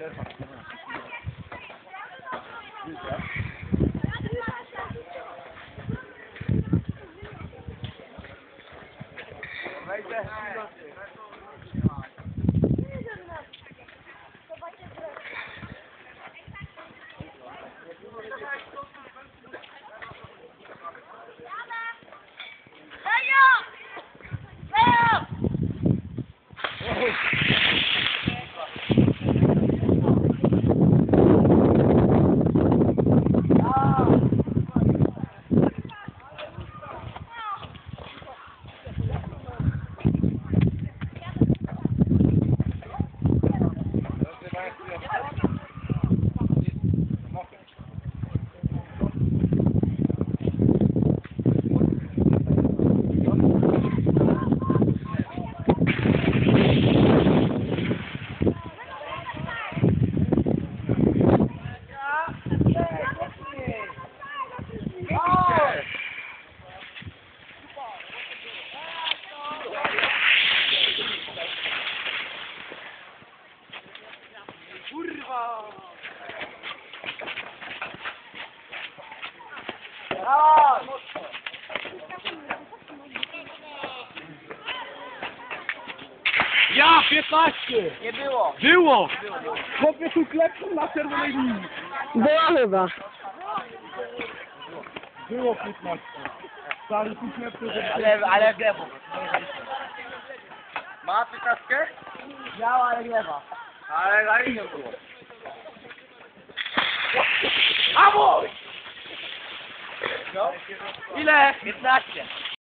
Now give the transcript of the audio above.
Right there. Ja 15! Nie było. Było! Chłopie tu klepką na czerwonej linii. Była chyba. Było 15. Stary tu klepką, żeby... Ale, ale gleba. Ma piętnastkę? Miała, ale gleba. Ale na linię było. A mój! No? Ile? 15.